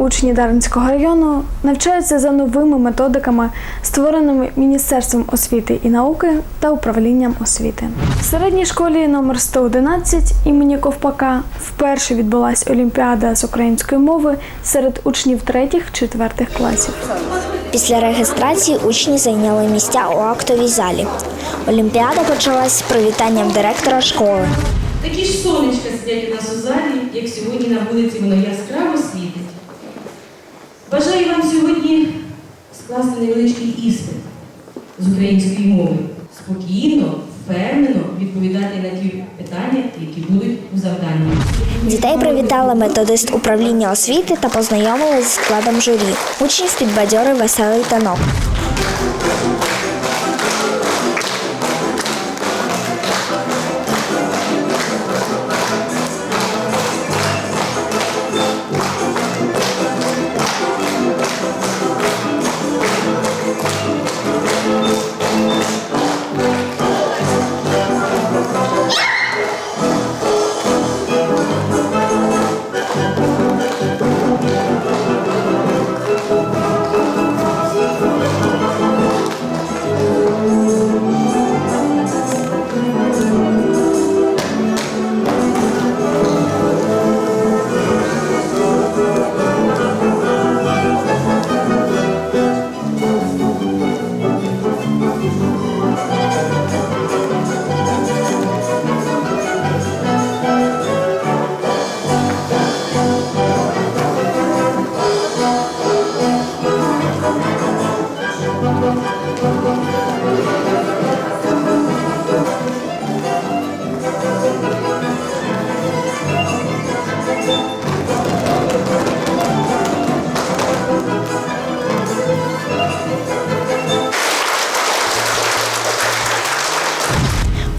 учні Дарницького району навчаються за новими методиками, створеними Міністерством освіти і науки та управлінням освіти. В середній школі номер 111 імені Ковпака вперше відбулась олімпіада з української мови серед учнів третіх-четвертих класів. Після реєстрації учні зайняли місця у актовій залі. Олімпіада почалась з привітанням директора школи. Такі ж сонечка сидять у нас у залі, як сьогодні на вулиці воно яскраво світить. Бажаю вам сьогодні скласти невеличкий іспит з української мови. Спокійно, впевнено відповідати на ті питання, які будуть у завданні. Дітей привітала методист управління освіти та познайомили з складом журі. Учнів підбадьорив веселий танок.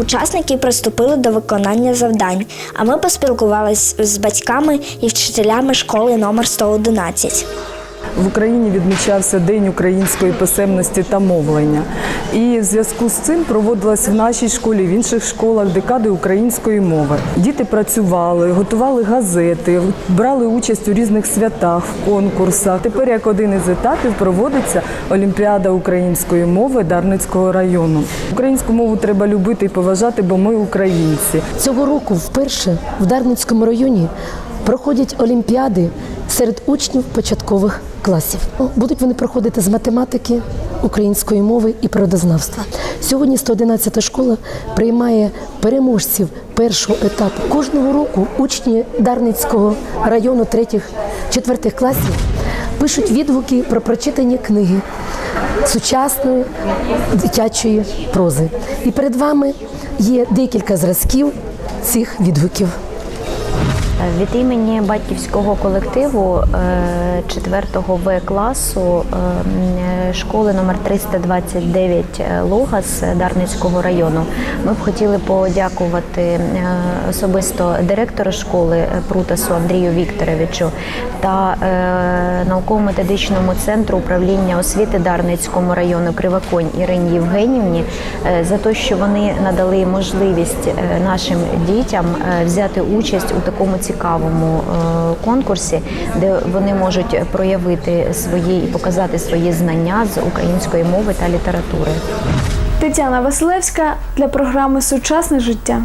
Учасники приступили до виконання завдань, а ми поспілкувалися з батьками і вчителями школи номер 111. В Україні відмічався День української писемності та мовлення. І в зв'язку з цим проводилась в нашій школі, в інших школах декади української мови. Діти працювали, готували газети, брали участь у різних святах, в конкурсах. Тепер як один із етапів проводиться Олімпіада української мови Дарницького району. Українську мову треба любити і поважати, бо ми українці. Цього року вперше в Дарницькому районі проходять олімпіади серед учнів початкових класів. Будуть вони проходити з математики, української мови і природознавства. Сьогодні 111 школа приймає переможців першого етапу. Кожного року учні Дарницького району третіх, четвертих класів пишуть відгуки про прочитані книги сучасної дитячої прози. І перед вами є декілька зразків цих відгуків. Від імені батьківського колективу 4-го В класу е, школи номер 329 Логас Дарницького району. Ми б хотіли подякувати е, особисто директору школи Прутасу Андрію Вікторовичу та е, науково-методичному центру управління освіти Дарницькому району Криваконь Ірині Євгенівні е, за те, що вони надали можливість е, нашим дітям е, взяти участь у такому цікавому е, конкурсі, де вони можуть проявити свої і показати свої знання з української мови та літератури. Тетяна Василевська для програми Сучасне життя.